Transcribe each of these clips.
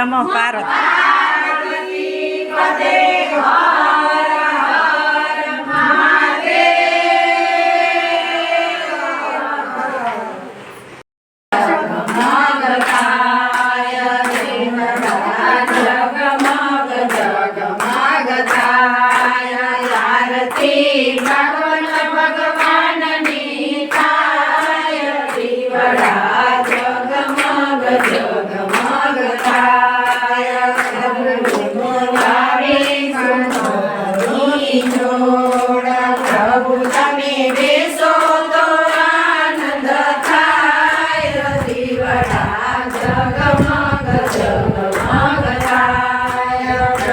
નમો Parvati.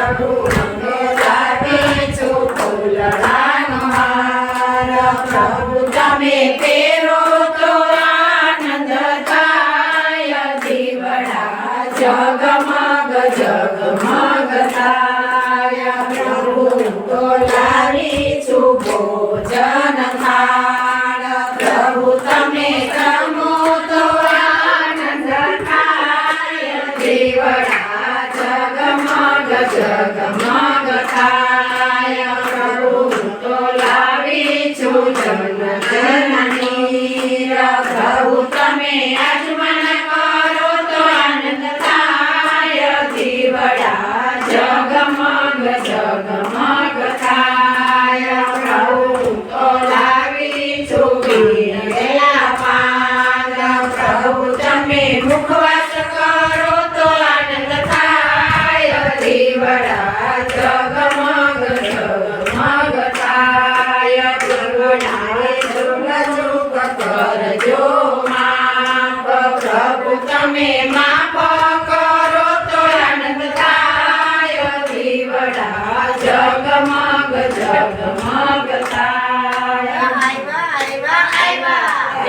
Tiago.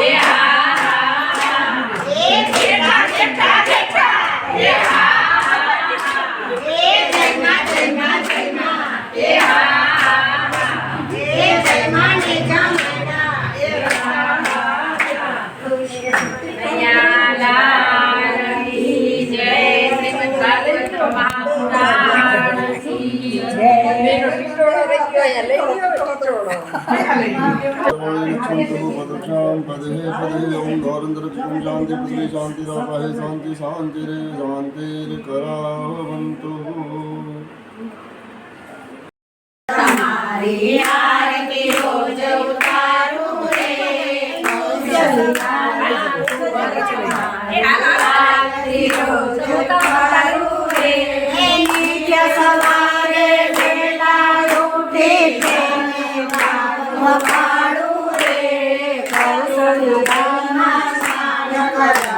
Yeah. د پدارندر شاید پلی شاع شا شا شا Thank you.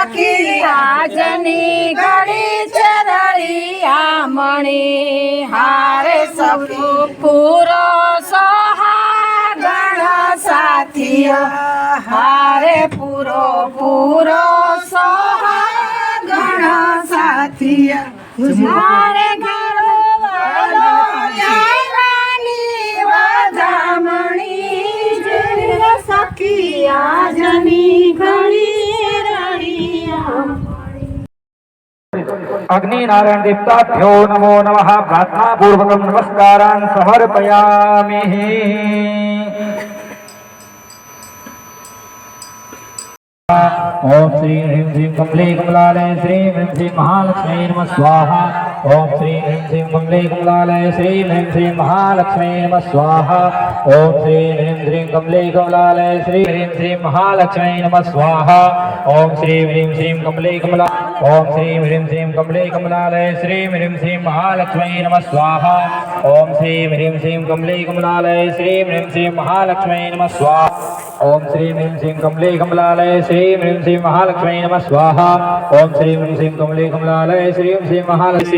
સખી રાજની ઘડી ચરળી આમણી હારે સપુ પૂરો સોહાગણ સાથીય હારે પૂરો પૂરો સોહાગણ સાથીય મારે اگنی دیکھو نمو نمار پورک نمسکار سمرپیاں کملی کلا مہالکشی نم او سی ہری سیم کمل کم لیے شریم شری مہالکش نم اسہ او سی ہریم شری کمل کم لیے شریم شری مہالکش نم اسی ہریم شری کملے کملا ام کمل کم لیے شریم شری مہالکش نم اس او سی ہری سی کملے کم لیے شریم سی مہالکش نم اسی میری سیم کملے کم لیے شریم سیمکش نم اسہریم سی کمل کم لیے شریع سی مہالکش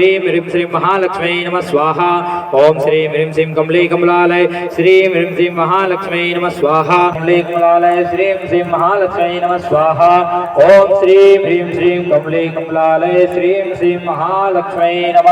نم اسی میری سیم کمل کم لیے شریم سیم مہالکش نمح کملے کم لیے شرین سیم مہالکش نم اسی حیم شریہ کمل کم لیے شرین سی مہالکش نم